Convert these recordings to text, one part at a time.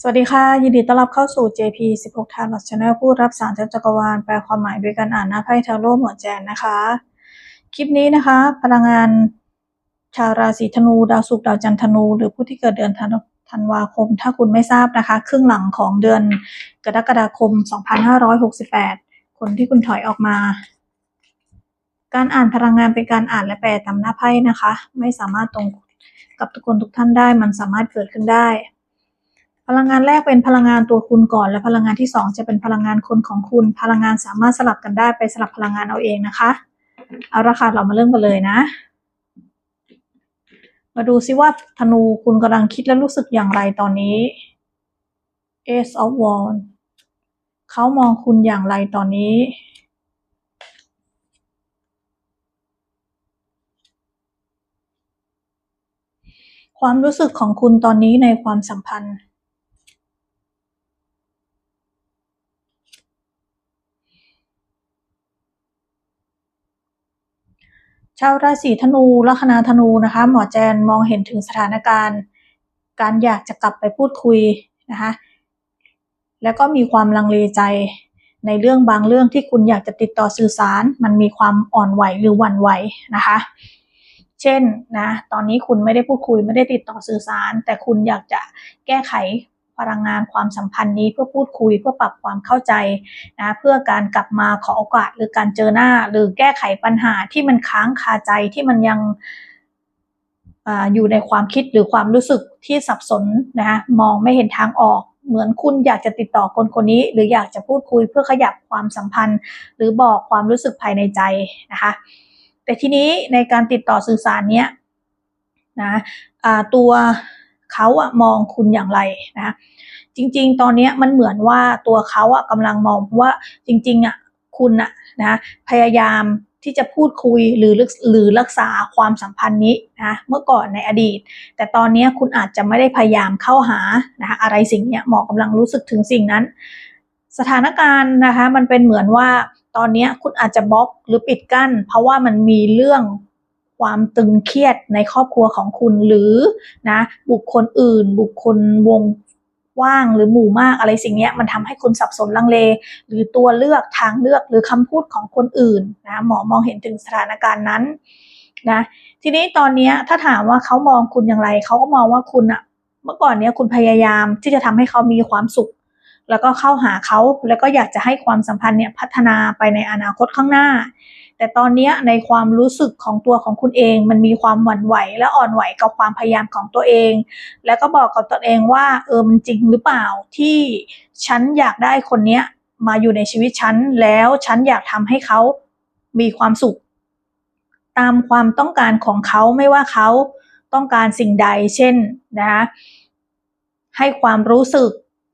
สวัสดีค่ะ ยินดีต้อนรับเข้าสู่ JP 16 t a r o t Channel ผู้รับสารจากจักรวาล แปลความหมายโดยการอ่านหน้าไพ่ทาโร่หมวดแจนนะคะ คลิปนี้นะคะ พลังงานชาวราศีธนู ดาวศุกร์ดาวจันทร์ธนู หรือผู้ที่เกิดเดือนธันธันวาคม ถ้าคุณไม่ทราบนะคะ ครึ่งหลังของเดือนกรกฎาคม 2568 คนที่คุณถอยออกมา การอ่านพลังงานเป็นการอ่านและแปลตามหน้าไพ่นะคะ ไม่สามารถตรงกับทุกคนทุกท่านได้ มันสามารถเกิดขึ้นได้ พลังงานแรกเป็นพลังงานตัวคุณก่อน และพลังงานที่สองจะเป็นพลังงานคนของคุณ พลังงานสามารถสลับกันได้ไปสลับพลังงานเอาเองนะคะ เอาละค่ะเรามาเริ่มกันเลยนะ มาดูซิว่าธนูคุณกำลังคิดและรู้สึกอย่างไรตอนนี้ Ace of Wands เขามองคุณอย่างไรตอนนี้ ความรู้สึกของคุณตอนนี้ในความสัมพันธ์ ชาวราศีธนูลัคนาธนูนะคะ หมอแจนมองเห็นถึงสถานการณ์ การอยากจะกลับไปพูดคุยนะคะแล้วก็มีความลังเลใจในเรื่องบางเรื่องที่คุณอยากจะติดต่อสื่อสาร มันมีความอ่อนไหวหรือหวั่นไหวนะคะ เช่นนะตอนนี้คุณไม่ได้พูดคุยไม่ได้ติดต่อสื่อสาร แต่คุณอยากจะแก้ไข พลังงานความสัมพันธ์นี้เพื่อพูดคุยเพื่อปรับความเข้าใจนะเพื่อการกลับมาขอโอกาสหรือการเจอหน้า หรือแก้ไขปัญหาที่มันค้างคาใจที่มันยังออยู่ในความคิดหรือความรู้สึกที่สับสนนะมองไม่เห็นทางออกเหมือนคุณอยากจะติดต่อคนคนนี้ หรืออยากจะพูดคุยเพื่อขยับความสัมพันธ์ หรือบอกความรู้สึกภายในใจนะคะ แต่ทีนี้ในการติดต่อสื่อสารเนี้ยนะตัว เขาอะมองคุณอย่างไรนะจริง ๆ ตอนนี้มันเหมือนว่าตัวเขาอะกำลังมองว่าจริงๆอะคุณอะนะพยายามที่จะพูดคุยหรือหรือรักษาความสัมพันธ์นี้นะเมื่อก่อนในอดีต แต่ตอนนี้คุณอาจจะไม่ได้พยายามเข้าหานะคะอะไรสิ่งนี้หมอกำลังรู้สึกถึงสิ่งนั้น สถานการณ์นะคะมันเป็นเหมือนว่าตอนนี้คุณอาจจะบล็อกหรือปิดกั้น เพราะว่ามันมีเรื่อง ความตึงเครียดในครอบครัวของคุณหรือนะบุคคลอื่น บุคคลวงว่างหรือหมู่มากอะไรสิ่งนี้มันทำให้คุณสับสนลังเล หรือตัวเลือกทางเลือกหรือคำพูดของคนอื่นนะหมอมองเห็นถึงสถานการณ์นั้นนะทีนี้ตอนนี้ถ้าถามว่าเขามองคุณอย่างไร เขาก็มองว่าคุณอะเมื่อก่อนเนี้ยคุณพยายามที่จะทำให้เขามีความสุข แล้วก็เข้าหาเขาแล้วก็อยากจะให้ความสัมพันธ์เนี่ยพัฒนาไปในอนาคตข้างหน้า แต่ตอนนี้ในความรู้สึกของตัวของคุณเอง มันมีความหวั่นไหวและอ่อนไหวกับความพยายามของตัวเอง แล้วก็บอกกับตัวเองว่าเออมันจริงหรือเปล่าที่ฉันอยากได้คนเนี้ยมาอยู่ในชีวิตฉันแล้วฉันอยากทำให้เขามีความสุข ตามความต้องการของเขาไม่ว่าเขาต้องการสิ่งใดเช่นนะคะให้ความรู้สึก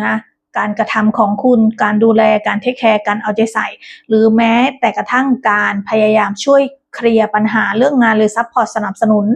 นะ การกระทำของคุณ การดูแลการเทคแคร์การเอาใจใส่ หรือแม้แต่กระทั่งการพยายามช่วยเคลียร์ปัญหาเรื่องงานหรือซัพพอร์ตสนับสนุน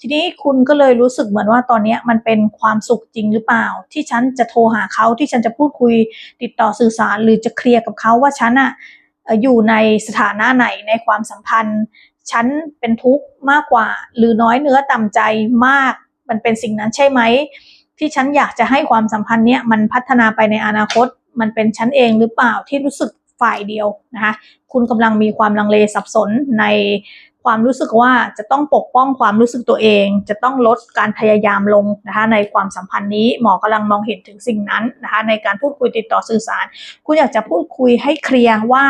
ทีนี้คุณก็เลยรู้สึกเหมือนว่าตอนนี้มันเป็นความสุขจริงหรือเปล่า ที่ฉันจะโทรหาเขาที่ฉันจะพูดคุยติดต่อสื่อสาร หรือจะเคลียร์กับเขาว่าฉันอะอยู่ในสถานะไหนในความสัมพันธ์ ฉันเป็นทุกข์มากกว่า หรือน้อยเนื้อต่ำใจมาก มันเป็นสิ่งนั้นใช่ไหม ที่ฉันอยากจะให้ความสัมพันธ์เนี้ยมันพัฒนาไปในอนาคต มันเป็นฉันเองหรือเปล่าที่รู้สึกฝ่ายเดียวนะคะคุณกำลังมีความลังเลสับสนในความรู้สึกว่าจะต้องปกป้องความรู้สึกตัวเอง จะต้องลดการพยายามลงนะคะในความสัมพันธ์นี้หมอกำลังมองเห็นถึงสิ่งนั้นนะคะในการพูดคุยติดต่อสื่อสาร คุณอยากจะพูดคุยให้เคลียร์ว่า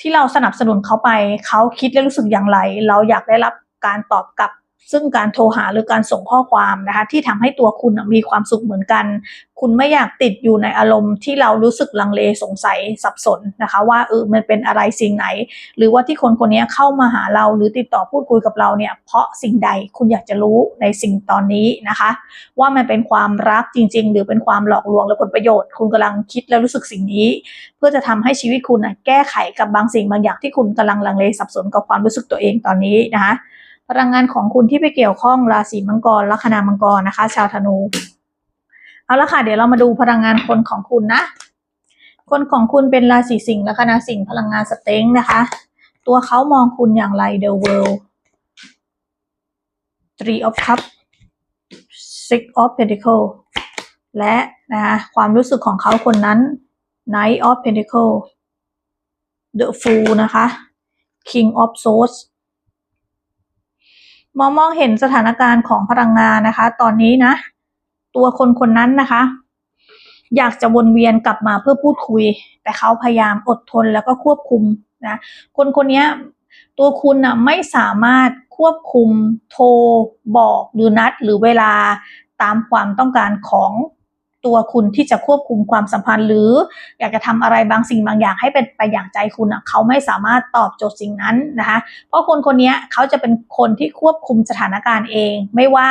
ที่เราสนับสนุนเขาไปเขาคิดและรู้สึกอย่างไร เราอยากได้รับการตอบกลับ ซึ่งการโทรหาหรือการส่งข้อความนะคะที่ทำให้ตัวคุณมีความสุขเหมือนกัน คุณไม่อยากติดอยู่ในอารมณ์ที่เรารู้สึกลังเลสงสัยสับสนนะคะ ว่าเออมันเป็นอะไรสิ่งไหน หรือว่าที่คนคนนี้เข้ามาหาเราหรือติดต่อพูดคุยกับเราเนี่ยเพราะสิ่งใดคุณอยากจะรู้ในสิ่งตอนนี้นะคะ ว่ามันเป็นความรักจริง ๆ หรือเป็นความหลอกลวงหรือผลประโยชน์ คุณกำลังคิดและรู้สึกสิ่งนี้ เพื่อจะทำให้ชีวิตคุณแก้ไขกับบางสิ่งบางอย่างที่คุณกำลังลังเลสับสนกับความรู้สึกตัวเองตอนนี้นะคะ พลังงานของคุณที่ไปเกี่ยวข้องราศีมังกรลัคนามังกรนะคะ ชาวธนู เอาละค่ะ เดี๋ยวเรามาดูพลังงานคนของคุณนะ คนของคุณเป็นราศีสิงห์ลัคนาสิงห์พลังงานสเต็งนะคะ ตัวเขามองคุณอย่างไร The World Three of Cups Six of Pentacles และนะคะความรู้สึกของเขาคนนั้น Knight of Pentacle The Fool นะคะ King of Swords มองมองเห็นสถานการณ์ของพลังงานนะคะ ตอนนี้นะ ตัวคนคนนั้นนะคะ อยากจะวนเวียนกลับมาเพื่อพูดคุย แต่เขาพยายามอดทนแล้วก็ควบคุมนะคนคนนี้ตัวคุณนะไม่สามารถควบคุมโทรบอกหรือนัดหรือเวลาตามความต้องการของ ตัวคุณที่จะควบคุมความสัมพันธ์ หรืออยากจะทำอะไรบางสิ่งบางอย่างให้เป็นไปอย่างใจคุณอะเขาไม่สามารถตอบโจทย์สิ่งนั้นนะคะ เพราะคนคนนี้เขาจะเป็นคนที่ควบคุมสถานการณ์เอง ไม่ว่า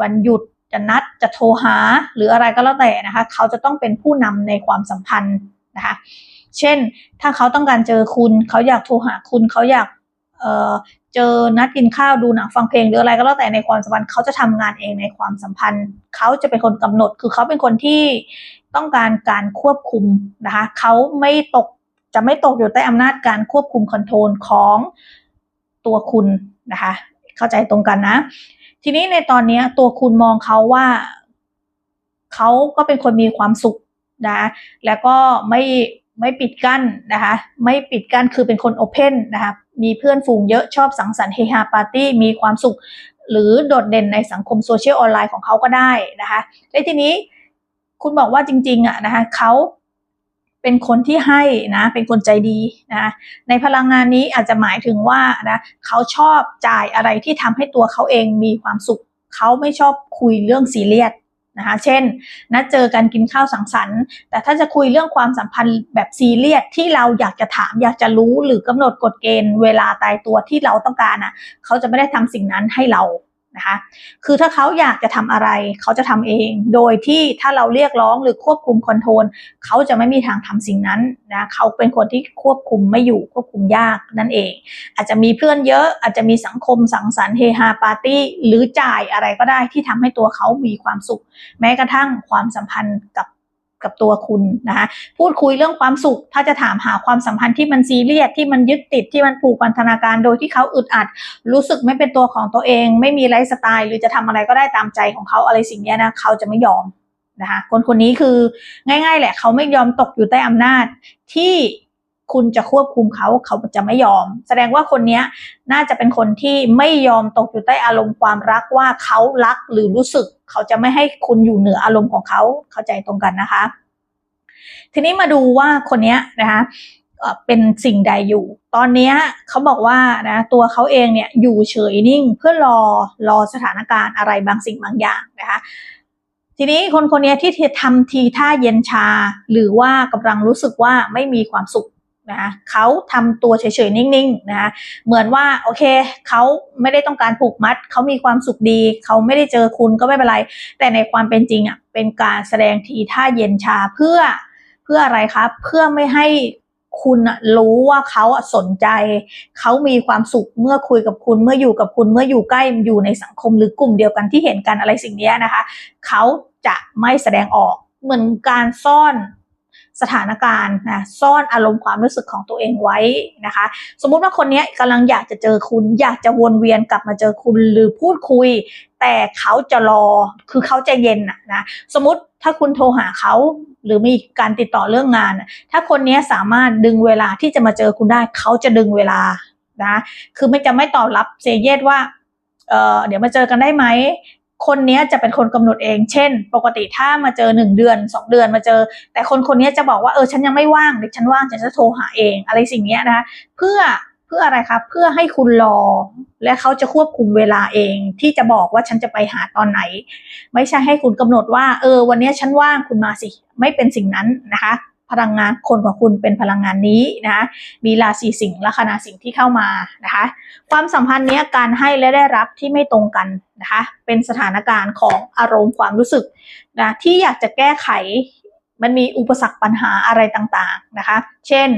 วันหยุดจะนัดจะโทรหาหรืออะไรก็แล้วแต่นะคะ เขาจะต้องเป็นผู้นำในความสัมพันธ์นะคะ เช่น ถ้าเขาต้องการเจอคุณ เขาอยากโทรหาคุณ เขาอยาก เจอนัดกินข้าวดูหนังฟังเพลงหรืออะไรก็แล้วแต่ในความสัมพันธ์เขาจะทำงานเองในความสัมพันธ์ เขาจะเป็นคนกำหนด คือเขาเป็นคนที่ต้องการการควบคุมนะคะเขาไม่ตกจะไม่ตกอยู่ใต้อำนาจการควบคุมคอนโทรลของตัวคุณนะคะ เข้าใจตรงกันนะ ทีนี้ในตอนนี้ตัวคุณมองเขาว่าเขาก็เป็นคนมีความสุขนะ แล้วก็ไม่ไม่ปิดกั้นนะคะ ไม่ปิดกั้นคือเป็นคนโอเพนนะคะ มีเพื่อนฝูงเยอะชอบสังสรรค์เฮฮาปาร์ตี้มีความสุข หรือโดดเด่นในสังคมโซเชียลออนไลน์ของเขาก็ได้นะคะในทีนี้คุณบอกว่าจริงๆอะนะคะเขาเป็นคนที่ให้นะเป็นคนใจดีนะในพลังงานนี้อาจจะหมายถึงว่านะเขาชอบจ่ายอะไรที่ทำให้ตัวเขาเองมีความสุข เขาไม่ชอบคุยเรื่องซีเรียส นะคะ เช่นนัดเจอกันกินข้าวสังสรรค์ แต่ถ้าจะคุยเรื่องความสัมพันธ์แบบซีเรียสที่เราอยากจะถามอยากจะรู้หรือกำหนดกฎเกณฑ์เวลาตายตัวที่เราต้องการอะ เขาจะไม่ได้ทำสิ่งนั้นให้เรา นะคะ คือถ้าเขาอยากจะทำอะไรเขาจะทำเอง โดยที่ถ้าเราเรียกร้องหรือควบคุมคอนโทรลเขาจะไม่มีทางทำสิ่งนั้นนะเขาเป็นคนที่ควบคุมไม่อยู่ควบคุมยากนั่นเอง อาจจะมีเพื่อนเยอะอาจจะมีสังคมสังสรรค์เฮฮาปาร์ตี้หรือจ่ายอะไรก็ได้ที่ทำให้ตัวเขามีความสุข แม้กระทั่งความสัมพันธ์กับ กับตัวคุณนะคะพูดคุยเรื่องความสุข ถ้าจะถามหาความสัมพันธ์ที่มันซีเรียสที่มันยึดติดที่มันผูกพันธนาการโดยที่เขาอึดอัด รู้สึกไม่เป็นตัวของตัวเอง ไม่มีไลฟ์สไตล์ หรือจะทำอะไรก็ได้ตามใจของเขาอะไรสิ่งนี้นะเขาจะไม่ยอมนะคะคนคนนี้คือง่าย ๆ แหละ เขาไม่ยอมตกอยู่ใต้อำนาจที่ คุณจะควบคุมเขาเขาจะไม่ยอม แสดงว่าคนนี้น่าจะเป็นคนที่ไม่ยอมตกอยู่ใต้อารมณ์ความรักว่าเขารักหรือรู้สึก เขาจะไม่ให้คุณอยู่เหนืออารมณ์ของเขาเข้าใจตรงกันนะคะ ทีนี้มาดูว่าคนนี้นะคะเป็นสิ่งใดอยู่ ตอนนี้เขาบอกว่านะตัวเขาเองเนี่ยอยู่เฉยนิ่งเพื่อรอรอสถานการณ์อะไรบางสิ่งบางอย่างนะคะทีนี้คนคนนี้ที่ทำทีท่าเย็นชา หรือว่ากำลังรู้สึกว่าไม่มีความสุข นะคะเขาทำตัวเฉยๆ นิ่งๆนะคะเหมือนว่าโอเคเขาไม่ได้ต้องการผูกมัด เขามีความสุขดี เขาไม่ได้เจอคุณก็ไม่เป็นไร แต่ในความเป็นจริงอะเป็นการแสดงทีท่าเย็นชาเพื่อเพื่ออะไรครับเพื่อไม่ให้คุณรู้ว่าเขาสนใจ เขามีความสุขเมื่อคุยกับคุณเมื่ออยู่กับคุณเมื่ออยู่ใกล้อยู่ในสังคมหรือกลุ่มเดียวกันที่เห็นกันอะไรสิ่งนี้นะคะ เขาจะไม่แสดงออกเหมือนการซ่อน สถานการณ์นะซ่อนอารมณ์ความรู้สึกของตัวเองไว้นะคะ สมมุติว่าคนนี้กำลังอยากจะเจอคุณ อยากจะวนเวียนกลับมาเจอคุณหรือพูดคุย แต่เขาจะรอคือเขาจะเย็นนะนะสมมติถ้าคุณโทรหาเขาหรือมีการติดต่อเรื่องงาน ถ้าคนนี้สามารถดึงเวลาที่จะมาเจอคุณได้เขาจะดึงเวลานะคือไม่จะไม่ตอบรับเซเยสว่าเเดี๋ยวมาเจอกันได้ไหม คนนี้จะเป็นคนกำหนดเอง เช่น ปกติถ้ามาเจอหนึ่งเดือนสองเดือนมาเจอ แต่คนคนนี้จะบอกว่าเออฉันยังไม่ว่างเดี๋ยวฉันว่างฉันจะโทรหาเอง อะไรสิ่งนี้นะคะเพื่อเพื่ออะไรครับเพื่อให้คุณรอ และเขาจะควบคุมเวลาเอง ที่จะบอกว่าฉันจะไปหาตอนไหน ไม่ใช่ให้คุณกำหนดว่า เออ วันนี้ฉันว่างคุณมาสิ ไม่เป็นสิ่งนั้นนะคะ พลังงานคนของคุณเป็นพลังงานนี้นะมีราศีสิงห์ลัคนาสิงห์ที่เข้ามานะคะความสัมพันธ์นี้การให้และได้รับที่ไม่ตรงกันนะคะเป็นสถานการณ์ของอารมณ์ความรู้สึกนะที่อยากจะแก้ไขมันมีอุปสรรคปัญหาอะไรต่างๆนะคะ เช่น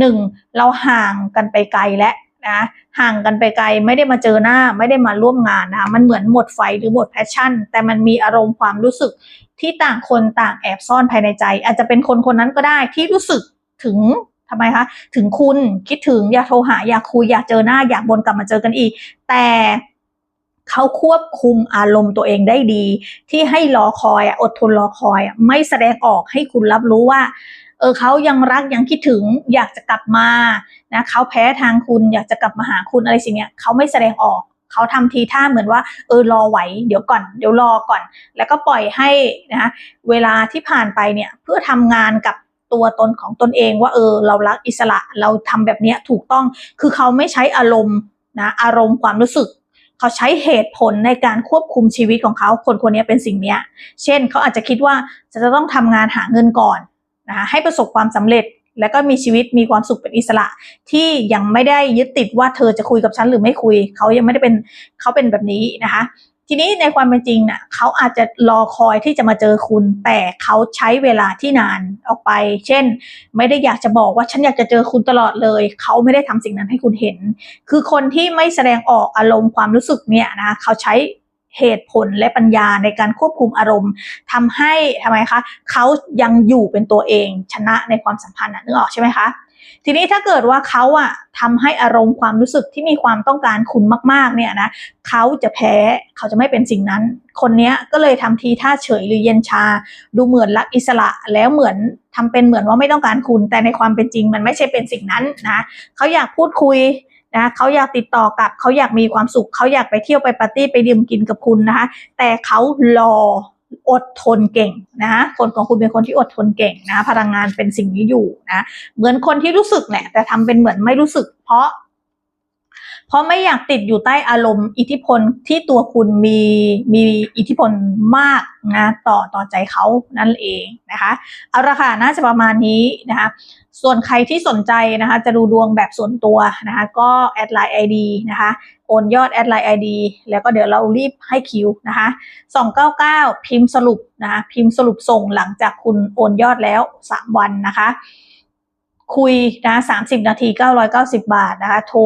1. เราห่างกันไปไกลและนะห่างกันไปไกลไม่ได้มาเจอหน้าไม่ได้มาร่วมงานนะคะมันเหมือนหมดไฟหรือหมดแพชชั่น แต่มันมีอารมณ์ความรู้สึก ที่ต่างคนต่างแอบซ่อนภายในใจ อาจจะเป็นคนคนนั้นก็ได้ที่รู้สึกถึงทำไมคะถึงคุณคิดถึงอยากโทรหาอยากคุยอยากเจอหน้าอยากบนกลับมาเจอกันอีก แต่เขาควบคุมอารมณ์ตัวเองได้ดี ที่ให้รอคอยอดทนรอคอยไม่แสดงออกให้คุณรับรู้ว่า เออเขายังรักยังคิดถึงอยากจะกลับมานะเขาแพ้ทางคุณอยากจะกลับมาหาคุณอะไรสิ่งเนี้ยเขาไม่แสดงออก เขาทำทีท่าเหมือนว่าเออรอไหวเดี๋ยวก่อนเดี๋ยวรอก่อน แล้วก็ปล่อยให้นะคะเวลาที่ผ่านไปเนี่ยเพื่อทำงานกับตัวตนของตนเองว่าเออเรารักอิสระเราทำแบบเนี้ยถูกต้องคือเขาไม่ใช้อารมณ์นะอารมณ์ความรู้สึกเขาใช้เหตุผลในการควบคุมชีวิตของเขาคนคนนี้เป็นสิ่งเนี้ยเช่นเขาอาจจะคิดว่าจะต้องทำงานหาเงินก่อนนะคะให้ประสบความสำเร็จ แล้วก็มีชีวิตมีความสุขเป็นอิสระ ที่ยังไม่ได้ยึดติดว่าเธอจะคุยกับฉันหรือไม่คุย เขายังไม่ได้เป็นเขาเป็นแบบนี้นะคะ ทีนี้ในความเป็นจริงน่ะเขาอาจจะรอคอยที่จะมาเจอคุณ แต่เขาใช้เวลาที่นานออกไป เช่น ไม่ได้อยากจะบอกว่าฉันอยากจะเจอคุณตลอดเลย เขาไม่ได้ทำสิ่งนั้นให้คุณเห็น คือคนที่ไม่แสดงออกอารมณ์ความรู้สึกเนี่ยนะเขาใช้ เหตุผลและปัญญาในการควบคุมอารมณ์ทำให้ทำไมคะเขายังอยู่เป็นตัวเองชนะในความสัมพันธ์นะนึกออกใช่ไหมคะทีนี้ถ้าเกิดว่าเขาอะทำให้อารมณ์ความรู้สึกที่มีความต้องการคุณมาก ๆ เนี่ยนะเขาจะแพ้เขาจะไม่เป็นสิ่งนั้น คนเนี้ยก็เลยทำทีท่าเฉยหรือเย็นชา ดูเหมือนรักอิสระแล้วเหมือนทำเป็นเหมือนว่าไม่ต้องการคุณ แต่ในความเป็นจริงมันไม่ใช่เป็นสิ่งนั้นนะเขาอยากพูดคุย นะเขาอยากติดต่อกับเขาอยากมีความสุขเขาอยากไปเที่ยวไปปาร์ตี้ไปดื่มกินกับคุณนะคะ แต่เขารออดทนเก่งนะคะคนของคุณเป็นคนที่อดทนเก่งนะคะพลังงานเป็นสิ่งนี้อยู่นะ เหมือนคนที่รู้สึกแหละแต่ทำเป็นเหมือนไม่รู้สึก เพราะ เพราะไม่อยากติดอยู่ใต้อารมณ์อิทธิพลที่ตัวคุณมีมีอิทธิพลมากนะต่อต่อใจเขานั่นเองนะคะเอาละค่ะน่าจะประมาณนี้นะคะส่วนใครที่สนใจนะคะจะดูดวงแบบส่วนตัวนะคะก็แอดไลน์ ID นะคะโอนยอดแอดไลน์ ID แล้วก็เดี๋ยวเรารีบให้คิวนะคะ299 พิมพ์สรุปนะคะพิมพ์สรุปส่งหลังจากคุณโอนยอดแล้ว 3 วันนะคะ คุยนะ30 นาที 990 บาทนะคะ โทร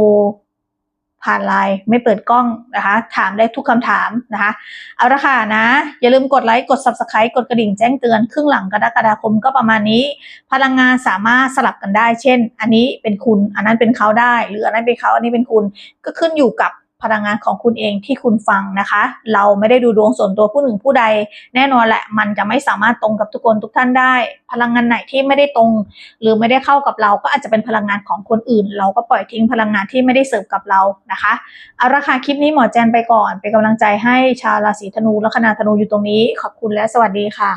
ผ่านไลน์ไม่เปิดกล้องนะคะ ถามได้ทุกคำถามนะคะ เอาละค่ะนะ อย่าลืมกดไลค์กด subscribe กดกระดิ่งแจ้งเตือนครึ่งหลังกรกฎาคมก็ประมาณนี้ พลังงานสามารถสลับกันได้ เช่น อันนี้เป็นคุณ อันนั้นเป็นเขาได้ หรืออันนั้นเป็นเขาอันนี้เป็นคุณก็ขึ้นอยู่กับ พลังงานของคุณเองที่คุณฟังนะคะ เราไม่ได้ดูดวงส่วนตัวผู้หนึ่งผู้ใด แน่นอนแหละ มันจะไม่สามารถตรงกับทุกคนทุกท่านได้ พลังงานไหนที่ไม่ได้ตรง หรือไม่ได้เข้ากับเราก็อาจจะเป็นพลังงานของคนอื่น เราก็ปล่อยทิ้งพลังงานที่ไม่ได้เสิร์ฟกับเรานะคะเอาละค่ะคลิปนี้หมอแจนไปก่อนเป็นกำลังใจให้ชาวราศีธนูและคณาธนูอยู่ตรงนี้ ขอบคุณและสวัสดีค่ะ